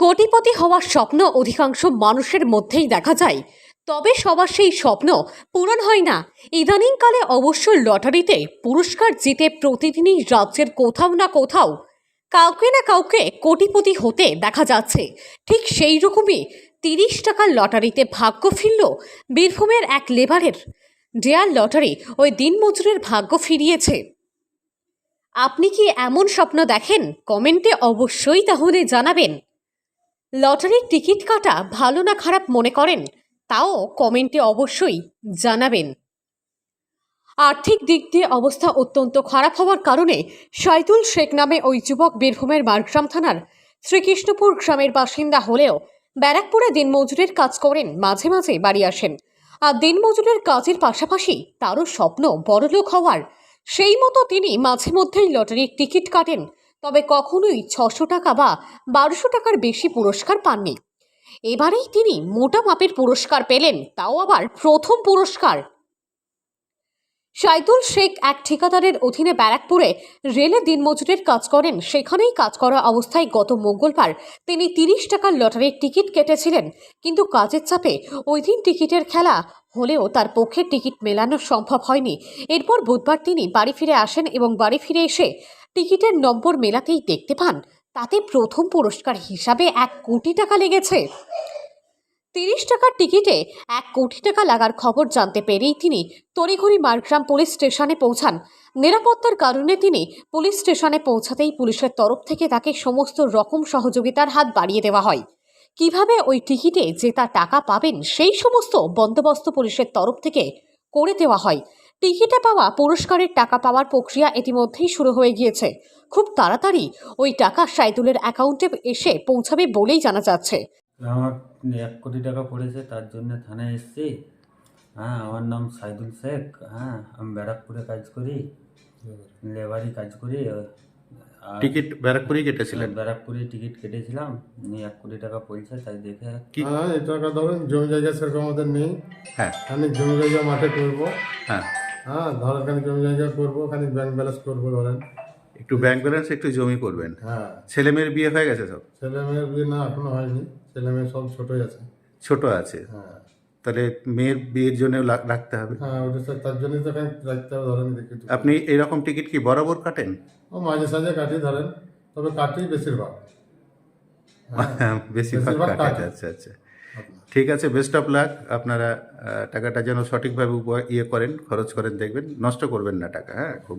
কোটিপতি হওয়ার স্বপ্ন অধিকাংশ মানুষের মধ্যেই দেখা যায়। তবে সবার সেই স্বপ্ন পূরণ হয় না। ইদানিংকালে অবশ্য লটারিতে পুরস্কার জিতে প্রতিদিনই রাজ্যের কোথাও না কোথাও কাউকে না কাউকে কোটিপতি হতে দেখা যাচ্ছে। ঠিক সেই রকমই তিরিশ টাকার লটারিতে ভাগ্য ফিরল বীরভূমের এক লেবারের। ডেয়ার লটারি ওই দিনমজুরের ভাগ্য ফিরিয়েছে। আপনি কি এমন স্বপ্ন দেখেন? কমেন্টে অবশ্যই তাহলে জানাবেন। লটারির টিকিট কাটা ভালো না খারাপ মনে করেন? তাও কমেন্টে অবশ্যই জানাবেন। আর্থিক দিক দিয়ে অবস্থা অত্যন্ত খারাপ হওয়ার কারণে সাইদুল শেখ নামে ওই যুবক বীরভূমের মারগ্রাম থানার শ্রীকৃষ্ণপুর গ্রামের বাসিন্দা হলেও ব্যারাকপুরে দিনমজুরের কাজ করেন, মাঝে মাঝে বাড়ি আসেন। আর দিনমজুরের কাজের পাশাপাশি তারও স্বপ্ন বড়লোক হওয়ার। সেই মতো তিনি মাঝে মধ্যেই লটারির টিকিট কাটেন তবে কখনোই ছশো টাকা বা বারোশো টাকার বেশি পুরস্কার পাননি। এবারেই তিনি মোটা মাপের পুরস্কার পেলেন, তাও আবার প্রথম পুরস্কার। সাইদুল শেখ এক ঠিকাদারের অধীনে ব্যারাকপুরে রেলে দিনমজুরের কাজ করেন। সেখানেই কাজ করা অবস্থায় গত মঙ্গলবার তিনি তিরিশ টাকার লটারির টিকিট কেটেছিলেন। কিন্তু কাজের চাপে ওই দিন টিকিটের খেলা হলেও তার পক্ষে টিকিট মেলানো সম্ভব হয়নি। এরপর বুধবার তিনি বাড়ি ফিরে আসেন এবং বাড়ি ফিরে এসে টিকিটের নম্বর মেলাতেই দেখতে পান, তাতে প্রথম পুরস্কার হিসাবে এক কোটি টাকা লেগেছে। তিরিশ টাকার টিকিটে এক কোটি টাকা লাগার খবর জানতে পেরেই তিনি তড়িঘড়ি মারগ্রাম পুলিশ স্টেশনে পৌঁছান। নিরাপত্তার কারণে তিনি পুলিশ স্টেশনে পৌঁছাতেই পুলিশের তরফ থেকে তাকে সমস্ত রকম সহযোগিতার হাত বাড়িয়ে দেওয়া হয়। কীভাবে ওই টিকিটে যে তার টাকা পাবেন, সেই সমস্ত বন্দোবস্ত পুলিশের তরফ থেকে করে দেওয়া হয়। টিকিটে পাওয়া পুরস্কারের টাকা পাওয়ার প্রক্রিয়া ইতিমধ্যেই শুরু হয়ে গিয়েছে। খুব তাড়াতাড়ি ওই টাকা সাইদুলের অ্যাকাউন্টে এসে পৌঁছাবে বলেই জানা যাচ্ছে। আমার এক কোটি টাকা পড়েছে তার জন্য থানায় এসেছি। হ্যাঁ আমার নাম সাইদুল শেখ। হ্যাঁ আমি ব্যারাকপুরে কাজ করি লেবারি কাজ করি। টিকিট ব্যারাকপুরেই কেটেছিলেন? ব্যারাকপুরে টিকিট কেটেছিলাম। নিয়ে এক কোটি টাকা পড়েছে তাই দেখে কি? হ্যাঁ এই টাকা ধরেন জমি জায়গা সেরকম আমাদের নেই। হ্যাঁ। খানিক জমি জায়গা মাঠে করব। হ্যাঁ। হ্যাঁ ধরেন খানিক জমি জায়গা করব খানিক ব্যাংক ব্যালেন্স করব ধরেন। একটু ব্যাংক ব্যালেন্স একটু জমি করবেন। হ্যাঁ। ছেলে মেয়ের বিয়ে হয়ে গেছে সব? ছেলে মেয়ের বিয়ে না এখনও হয়নি। ছেলে মেয়ে সব ছোটই আছে। ছোট আছে? হ্যাঁ। তাহলে মেয়ের বিয়ের জন্য রাখতে হবে? হ্যাঁ ওটা স্যার তার জন্যই তো খানিক রাখতে হবে ধরেন দেখি। আপনি এরকম টিকিট কি বরাবর কাটেন? ও মাঝে সাঝে কাটি ধরেন। তবে কাটি বেশিরভাগ। বেশিরভাগ বেশিরভাগ কাটে কাটে। আচ্ছা আচ্ছা। ঠিক আছে বেস্ট অফ লাক আপনারা টাকাটা যেন সঠিকভাবে ইয়ে করেন, খরচ করেন, দেখবেন। নষ্ট করবেন না টাকা হ্যাঁ? খুব